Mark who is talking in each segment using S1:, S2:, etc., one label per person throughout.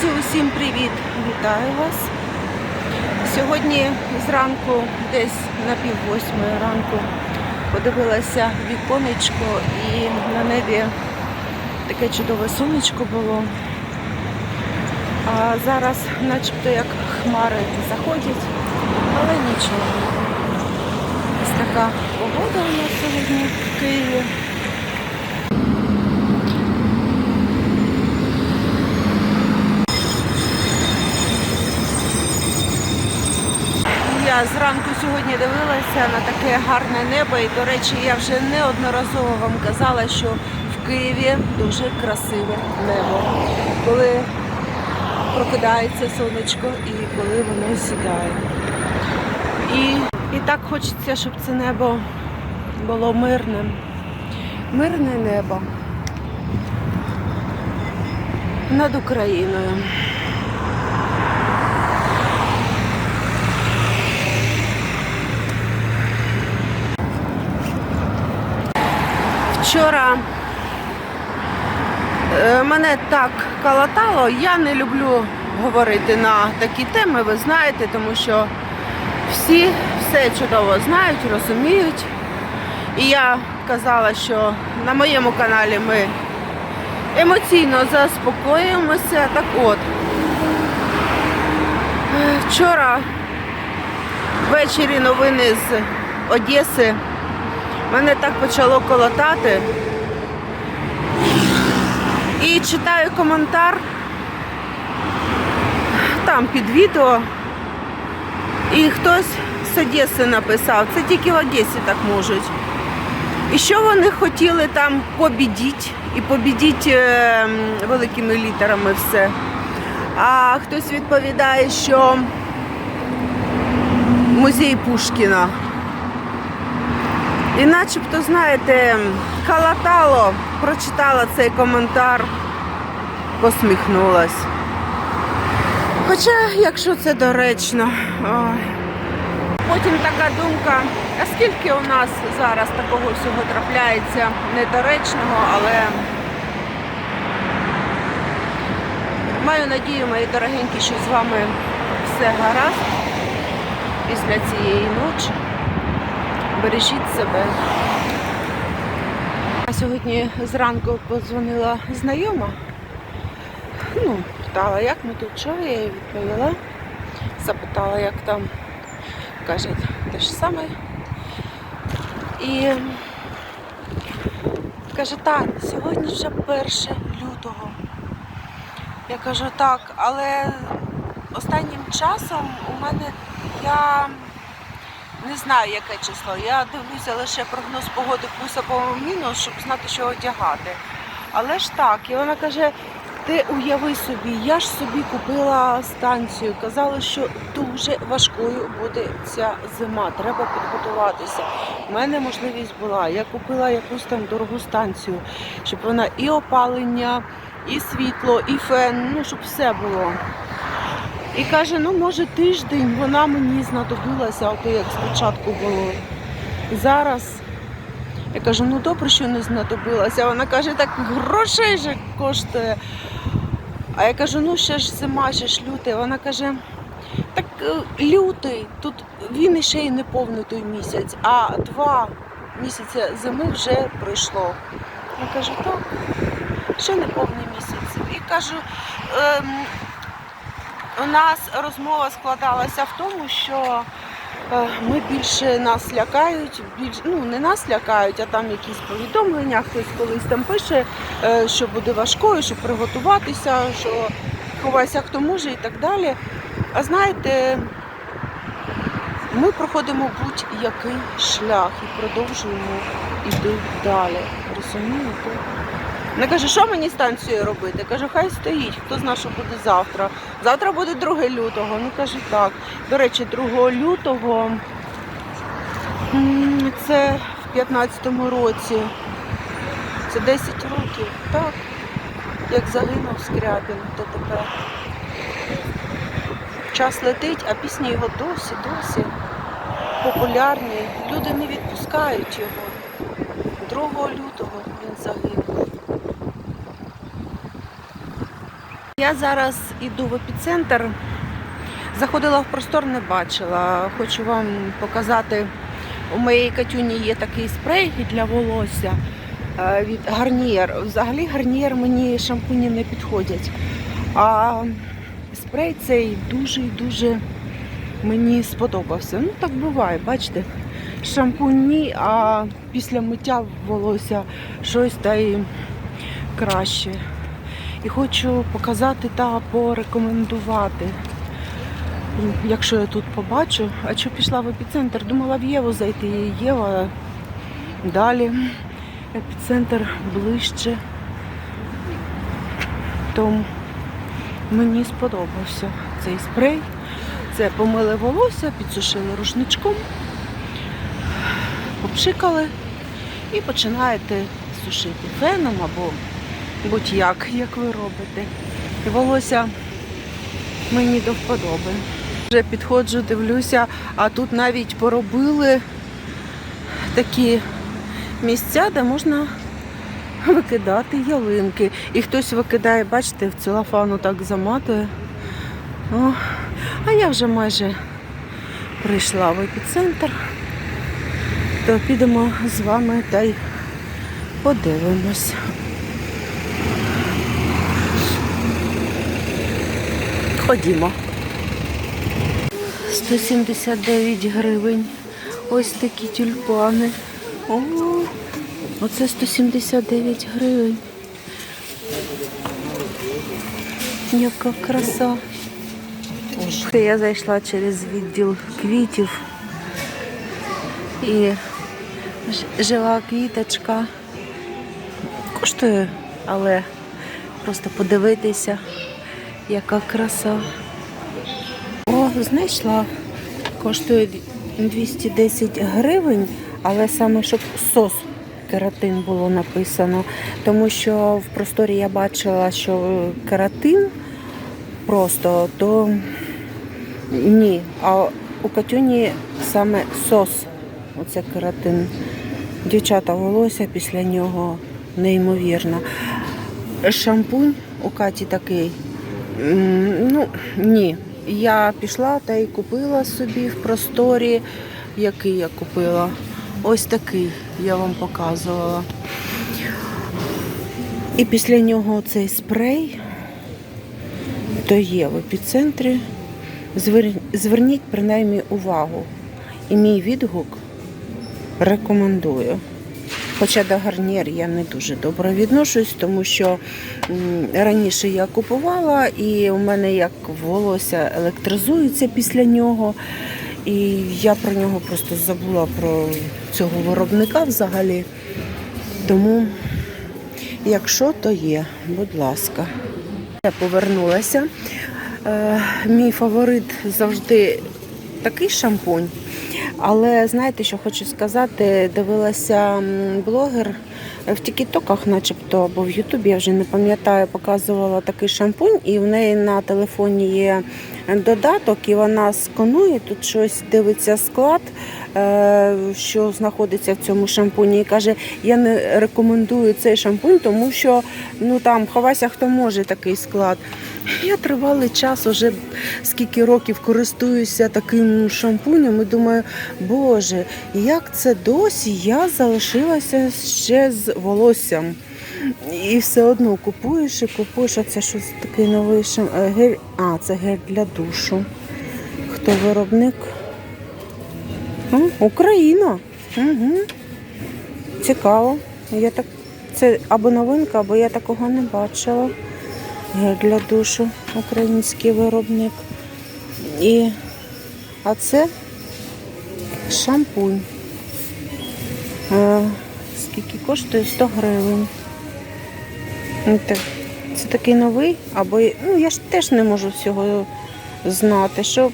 S1: Друзі, усім привіт! Вітаю вас. Сьогодні зранку, десь на пів восьмої ранку, подивилася віконечко і на небі таке чудове сонечко було. А зараз начебто як хмари заходять, але нічого. Ось така погода у нас сьогодні в Києві. Зранку сьогодні дивилася на таке гарне небо, і, до речі, я вже неодноразово вам казала, що в Києві дуже красиве небо. Коли прокидається сонечко і коли воно сідає. І, і так хочеться, щоб це небо було мирним. Мирне небо над Україною. Вчора е, мене так калатало, я не люблю говорити на такі теми, ви знаєте, тому що всі все чудово знають, розуміють. І я казала, що на моєму каналі ми емоційно заспокоїмося. Так от, вчора ввечері новини з Одеси. Мене так почало колотати. І читаю коментар там під відео. І хтось з Одеси написав, це тільки в Одесі так можуть. І що вони хотіли там побідіть, і побідіть е, великими літерами все. А хтось відповідає, що музей Пушкіна. І начебто, знаєте, калатало, прочитала цей коментар, посміхнулась. Хоча, якщо це доречно, ой. потім така думка, а скільки у нас зараз такого всього трапляється недоречного, але маю надію, мої дорогенькі, що з вами все гаразд після цієї ночі. Бережіть себе. А сьогодні зранку подзвонила знайома. Ну, питала, як ми тут, що я їй відповіла. Запитала, як там. Каже, те ж саме. І каже, так, сьогодні вже 1 лютого. Я кажу, так, але останнім часом у мене я не знаю, яке число. Я дивлюся лише прогноз погоди плюс або мінус, щоб знати, що одягати. Але ж так, і вона каже: ти уяви собі, я ж собі купила станцію. Казали, що дуже важкою буде ця зима. Треба підготуватися. У мене можливість була. Я купила якусь там дорогу станцію, щоб вона і опалення, і світло, і фен, ну щоб все було. І каже, ну може тиждень вона мені знадобилася, ото як спочатку було. Зараз я кажу, ну добре, що не знадобилася. Вона каже, так грошей же коштує. А я кажу, ну ще ж зима, ще ж лютий. Вона каже, так е, лютий, тут він іще й не повний той місяць, а два місяці зими вже пройшло. Я кажу, так, ще не повний місяць. І кажу, ем, у нас розмова складалася в тому, що е, ми більше нас лякають, більш, ну не нас лякають, а там якісь повідомлення, хтось колись там пише, е, що буде важкою, щоб приготуватися, що ховайся хто може і так далі. А знаєте, ми проходимо будь-який шлях і продовжуємо йти далі. Розумієте? Вона каже, що мені станцією робити? Я кажу, хай стоїть, хто знає, що буде завтра. Завтра буде 2 лютого. Ну каже, так. До речі, 2 лютого це в 15-му році. Це 10 років, так. Як загинув Скрябін, то тепер. Час летить, а пісні його досі, досі популярні. Люди не відпускають його. 2 лютого він загинув. Я зараз іду в епіцентр. Заходила в простор, не бачила. Хочу вам показати. У моєї Катюні є такий спрей для волосся е, від гарнієр. Взагалі гарнієр мені шампуні не підходять. А спрей цей дуже дуже мені сподобався. Ну так буває, бачите. Шампунь ні, а після миття волосся щось та й краще. І хочу показати та порекомендувати. Якщо я тут побачу, а що пішла в епіцентр, думала в Єву зайти. Єва далі. Епіцентр ближче. Тому мені сподобався цей спрей. Це помили волосся, підсушили рушничком, попшикали і починаєте сушити феном або будь-як, як ви робите. І волосся мені до вподоби. Вже підходжу, дивлюся, а тут навіть поробили такі місця, де можна викидати ялинки. І хтось викидає, бачите, в целофану так заматує. О, а я вже майже прийшла в епіцентр. То підемо з вами та й подивимось. Ходімо. 179 гривень. Ось такі тюльпани. О, оце 179 гривень. Яка краса. Я зайшла через відділ квітів і жива квіточка. Коштує, але просто подивитися, яка краса. О, знайшла. Коштує 210 гривень, але саме щоб сос кератин було написано. Тому що в просторі я бачила, що кератин просто, то ні. А у Катюні саме сос. Оце кератин. Дівчата волосся після нього неймовірно. Шампунь у Каті такий. Ну, ні. Я пішла та й купила собі в просторі. Який я купила? Ось такий я вам показувала. І після нього цей спрей, то є в епіцентрі. Зверніть принаймні увагу. І мій відгук рекомендую. Хоча до гарнір я не дуже добре відношусь, тому що раніше я купувала, і у мене як волосся електризується після нього. І я про нього просто забула про цього виробника взагалі. Тому, якщо то є, будь ласка. Я повернулася. Е, мій фаворит завжди такий шампунь. Але знаєте, що хочу сказати, дивилася блогер в Тікітоках, начебто, або в Ютубі, я вже не пам'ятаю, показувала такий шампунь, і в неї на телефоні є додаток, і вона сканує тут щось, дивиться склад, е, що знаходиться в цьому шампуні, і каже, я не рекомендую цей шампунь, тому що ну там ховайся, хто може такий склад. Я тривалий час, уже скільки років користуюся таким шампунем і думаю, боже, як це досі я залишилася ще з волоссям. І все одно купуєш і купуєш, а це щось такий новий е, гель. А, це гель для душу. Хто виробник? А, Україна. Угу. Цікаво. Я так... Це або новинка, або я такого не бачила. Гель для душу, український виробник. І... А це шампунь. Е, скільки коштує? 100 гривень. Ну, Це такий новий, або ну, я ж теж не можу всього знати. Що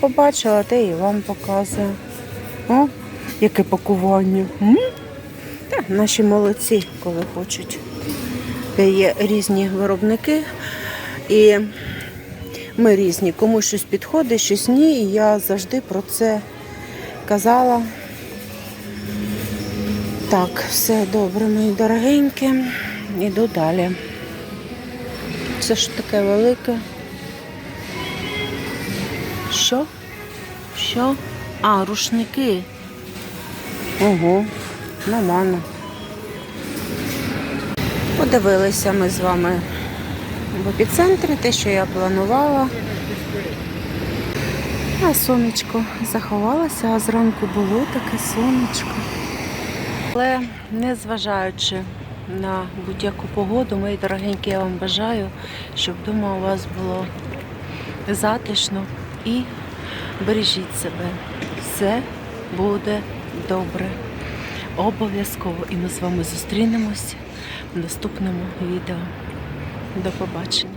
S1: побачила, те і вам показую. О, яке пакування. М? Та, наші молодці, коли хочуть. Є різні виробники. І ми різні. Кому щось підходить, щось ні. І я завжди про це казала. Так, все добре, мої дорогенькі. Іду далі. Це що таке велике? Що? Що? А, рушники. Ого, нормально. Подивилися ми з вами в епіцентрі, те, що я планувала. А сонечко заховалося, а зранку було таке сонечко. Але незважаючи на будь-яку погоду, мої дорогенькі, я вам бажаю, щоб вдома у вас було затишно і бережіть себе. Все буде добре. Обов'язково. І ми з вами зустрінемось в наступному відео. До побачення.